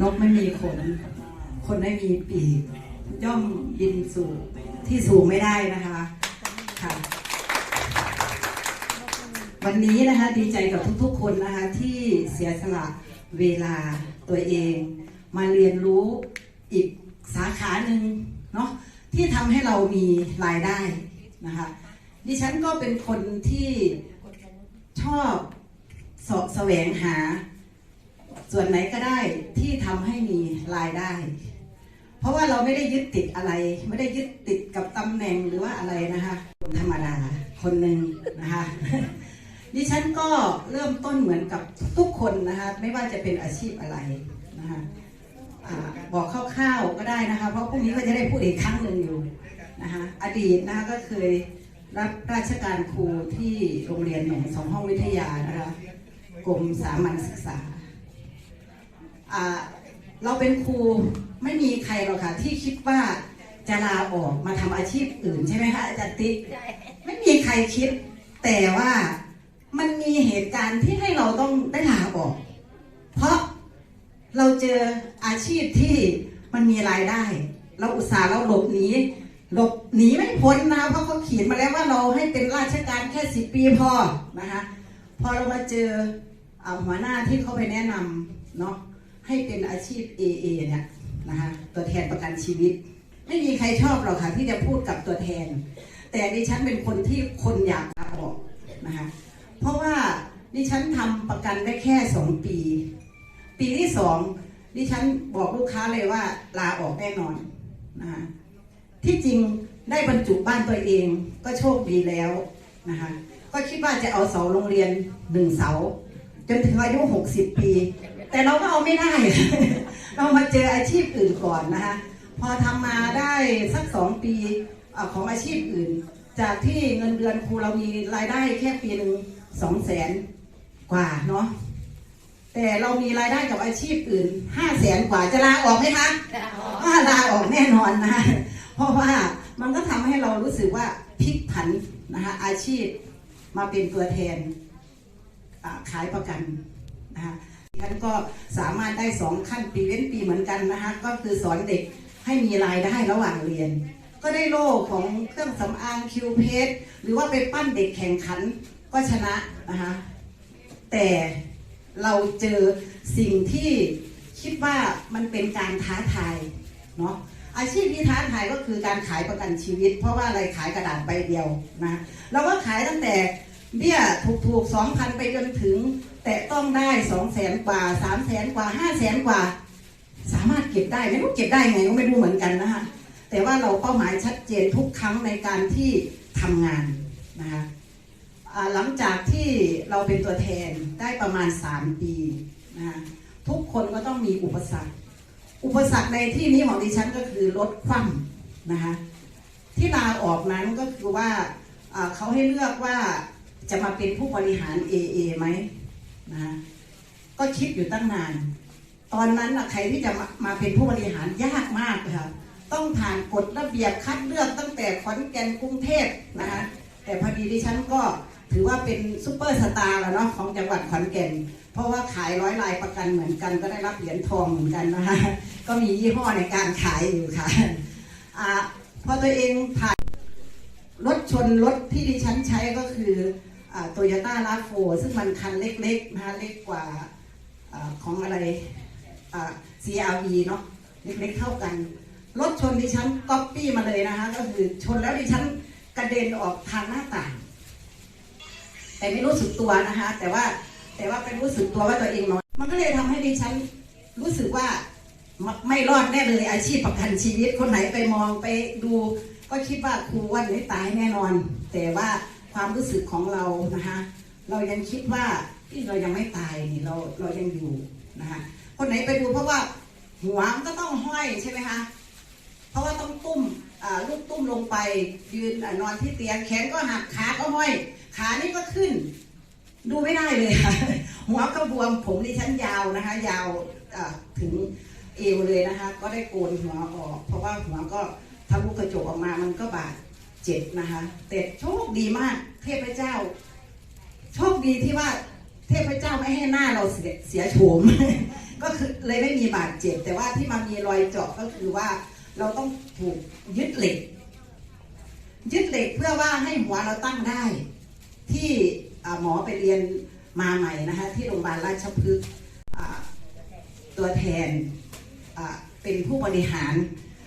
นกไม่มีขน คนไม่มีปีก ย่อมบินสู่ที่สูงไม่ได้นะคะ วันนี้นะคะดีใจกับทุกๆ คนนะคะที่เสียสละเวลาตัวเอง มาเรียนรู้อีกสาขาหนึ่งเนาะที่ทำให้เรามีรายได้นะคะดิฉันก็เป็นคนที่ชอบสาะแสวงหา ส่วนไหนก็ได้ที่ทำให้มีรายได้ เพราะว่าเราไม่ได้ยึดติดอะไร ไม่ได้ยึดติดกับตำแหน่งหรือว่าอะไรนะคะคนธรรมดาคนหนึ่งนะคะ ดิฉันก็เริ่มต้นเหมือนกับทุกคนนะคะไม่ว่าจะเป็นอาชีพอะไรนะคะอาบอกคร่าวๆก็ได้นะคะ เพราะพรุ่งนี้ก็จะได้พูดอีกครั้งหนึ่งอยู่นะคะอดีตนะคะก็เคยรับราชการครูที่โรงเรียนหนองสองห้องวิทยานะคะกรมสามัญศึกษาอ่าเราเป็นครูไม่มีใครหรอกค่ะที่คิดว่าจะลาออกมาทำอาชีพอื่นใช่ไหมคะอาจารย์ติ๊กไม่มีใครคิดแต่ว่า มันมีเหตุการณ์ที่ให้เราต้องได้ลาออก เพราะเราเจออาชีพที่มันมีรายได้ เราอุตส่าห์เราหลบหนีหลบหนีไม่พ้นนะเพราะเขาเขียนมาแล้วว่าเราให้เป็นราชการแค่สิบปีพอนะคะพอเรามาเจอหัวหน้าที่เขาไปแนะนำเนาะให้เป็นอาชีพ AA เนี่ยนะคะตัวแทนประกันชีวิต ไม่มีใครชอบหรอกค่ะที่จะพูดกับตัวแทน แต่ดิฉันเป็นคนที่คนอยากลาออกนะคะ เพราะว่าดิฉันทำประกันได้แค่สองปี ปีที่สองดิฉันบอกลูกค้าเลยว่าลาออกแน่นอนนะคะที่จริงได้บรรจุบ้านตัวเองก็โชคดีแล้วนะคะก็คิดว่าจะเอาเสาโรงเรียนหนึ่งเสา จนถึงอายุ 60 ปี แต่เราก็เอาไม่ได้ เรามาเจออาชีพอื่นก่อนนะคะพอทำมาได้สักสองปีของอาชีพอื่น จากที่เงินเดือนครูเรามีรายได้แค่ปีหนึ่ง สองแสนกว่าเนาะแต่เรามีรายได้กับอาชีพอื่นห้าแสนกว่าจะลาออกไหมคะว่าลาออกแน่นอนนะคะเพราะว่ามันก็ทำให้เรารู้สึกว่าพลิกผันนะคะอาชีพมาเป็นตัวแทนอ่าขายประกันนะคะท่านก็สามารถได้สองขั้นปีเว้นปีเหมือนกันนะคะก็คือสอนเด็กให้มีรายได้ระหว่างเรียน ก็ได้โล่ของเครื่องสำอางคิวเพสหรือว่าไปปั้นเด็กแข่งขัน ก็ชนะนะคะแต่เราเจอสิ่งที่คิดว่ามันเป็นการท้าทายเนาะอาชีพที่ท้าทายก็คือการขายประกันชีวิต เพราะว่าอะไรขายกระดาษใบเดียวนะเราก็ขายตั้งแต่เบี้ยถูกถูกสองพันไปจนถึง แต่ต้องได้สองแสนกว่าสามแสนกว่าห้าแสนกว่า สามารถเก็บได้ไม่รู้เก็บได้ไงก็ไม่รู้เหมือนกันนะคะแต่ว่าเราเป้าหมายชัดเจนทุกครั้งในการที่ทำงานนะคะ หลังจากที่เราเป็นตัวแทนได้ประมาณ 3 ปีนะคะทุกคนก็ต้องมีอุปสรรค อุปสรรคในที่นี้ของดิฉันก็คือลดคว่ำนะคะที่ลาออกนั้นก็คือว่าเขาให้เลือกว่าจะมาเป็นผู้บริหาร AA ไหมนะก็คิดอยู่ตั้งนาน ตอนนั้นใครที่จะมามาเป็นผู้บริหารยากมากเลยค่ะต้องผ่านกฎระเบียบคัดเลือกตั้งแต่ขอนแก่นกรุงเทพนะคะแต่พอดีดิฉันก็ ถือว่าเป็นซูเปอร์สตาร์แล้วเนาะของจังหวัดขอนแก่น เพราะว่าขายร้อยลายประกันเหมือนกัน ก็ได้รับเหรียญทองเหมือนกันนะคะก็มียี่ห้อในการขายอยู่ค่ะอ่าพอตัวเองผ่านรถชนรถที่ดิฉันใช้ก็คือโตโยต้าลาโฟซึ่งมันคันเล็กๆนะคะเล็กกว่าอของอะไร CRV เนาะเล็กๆเท่ากัน รถชนดิฉันก๊อปปี้มาเลยนะคะ ก็คือชนแล้วดิฉันกระเด็นออกทางหน้าต่าง แต่ไม่รู้สึกตัวนะคะ แต่ว่าแต่ว่าเป็นรู้สึกตัวว่าตัวเองนอนมันก็เลยทำให้ดิฉันรู้สึกว่าไม่รอดแน่เลยอาชีพประกันชีวิตคนไหนไปมองไปดู ก็คิดว่าครูวันนี้ตายแน่นอน แต่ว่าความรู้สึกของเรานะคะเรายังคิดว่าที่เรายังไม่ตายนี่เราเรายังอยู่นะคะคนไหนไปดูเพราะว่าหัวมันก็ต้องห้อยใช่ไหมคะเพราะว่าต้องตุ้มลูกตุ้มลงไปยืนอนอนที่เตียงแขนก็หักขาก็ห้อย ขานี่ก็ขึ้น ดูไม่ได้เลยค่ะ หัวก็บวมผมดิฉันยาวนะคะ ยาวถึงเอวเลยนะคะ ก็ได้โกนหัวออก เพราะว่าหัวก็ทะลุกระจกออกมามันก็บาดเจ็บนะคะ แต่โชคดีมากเทพเจ้า โชคดีที่ว่าเทพเจ้าไม่ให้หน้าเราเสียเสียโฉม ก็คือเลยไม่มีบาดเจ็บ แต่ว่าที่มามีรอยเจาะก็คือว่าเราต้องถูกยึดเหล็ก ยึดเหล็กเพื่อว่าให้หัวเราตั้งได้ ที่หมอไปเรียนมาใหม่นะคะที่โรงพยาบาลราชพฤกษ์ตัวแทนเป็นผู้บริหาร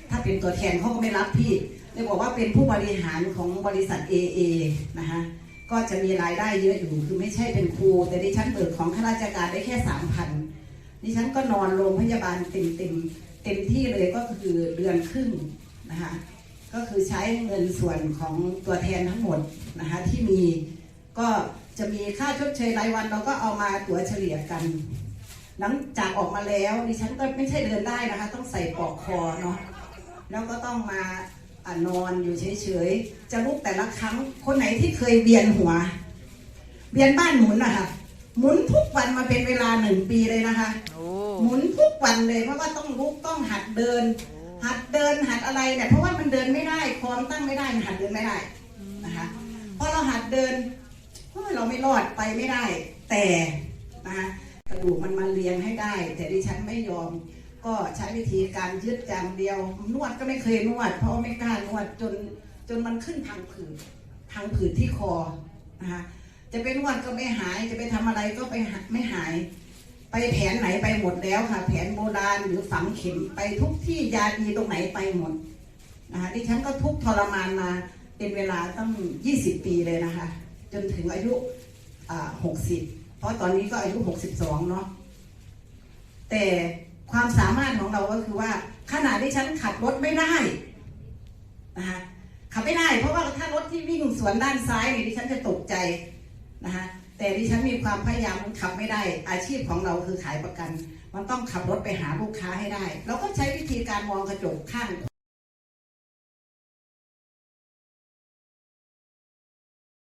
ถ้าเป็นตัวแทนเขาก็ไม่รับพี่เลยบอกว่าเป็นผู้บริหารของบริษัท AA นะคะก็จะมีรายได้เยอะอยู่คือไม่ใช่เป็นครู แต่ดิฉันเบิกของข้าราชการได้แค่สามพันดิฉันก็นอนโรงพยาบาลเต็มเต็มเต็มที่เลยก็คือเดือนครึ่งนะคะก็คือใช้เงินส่วนของตัวแทนทั้งหมดนะคะที่มี ก็จะมีค่าชดเชยรายวันเราก็เอามาตัวเฉลี่ยกัน หลังจากออกมาแล้วดิฉันก็ไม่ใช่เดินได้นะคะ ต้องใส่ปลอกคอเนาะแล้วก็ต้องมาอะนอนอยู่เฉยๆจะลุกแต่ละครั้งคนไหนที่เคยเบียนหัวเบียนบ้านหมุนนะคะหมุนทุกวันมาเป็นเวลาหนึ่งปีเลยนะคะโอ้หมุนทุกวันเลยเพราะว่าต้องลุกต้องหัดเดิน หัดเดินหัดอะไรเนี่ยเพราะว่ามันเดินไม่ได้คอมนตั้งไม่ได้มันหัดเดินไม่ได้นะคะพอเราหัดเดิน เราไม่รอดไปไม่ได้ แต่นะคะกระดูกมันมาเรียงให้ได้ แต่ดิฉันไม่ยอม ก็ใช้วิธีการยึดอย่างเดียวนวดก็ไม่เคยนวด เพราะว่าไม่กล้านวดจนจนมันขึ้นพังผืดพังผืดที่คอนะคะจะไปนวดก็ไม่หายจะไปทำอะไรก็ไปไม่หาย ไปแผนไหนไปหมดแล้วค่ะ แผนโบราณหรือฝังเข็มไปทุกที่ยาดีตรงไหนไปหมดนะคะดิฉันก็ทุกทรมานมาเป็นเวลาตั้ง 20 ปีเลยนะคะ จนถึงอายุอ่า60เพราะตอนนี้ก็อายุ62เนาะแต่ความสามารถของเราก็คือว่าขณะที่ฉันขับรถไม่ได้นะคะขับไม่ได้ เพราะว่าถ้ารถที่วิ่งสวนด้านซ้ายเนี่ยดิฉันจะตกใจนะคะแต่ดิฉันมีความพยายามมันขับไม่ได้ อาชีพของเราคือขายประกัน มันต้องขับรถไปหาลูกค้าให้ได้ เราก็ใช้วิธีการมองกระจกข้าง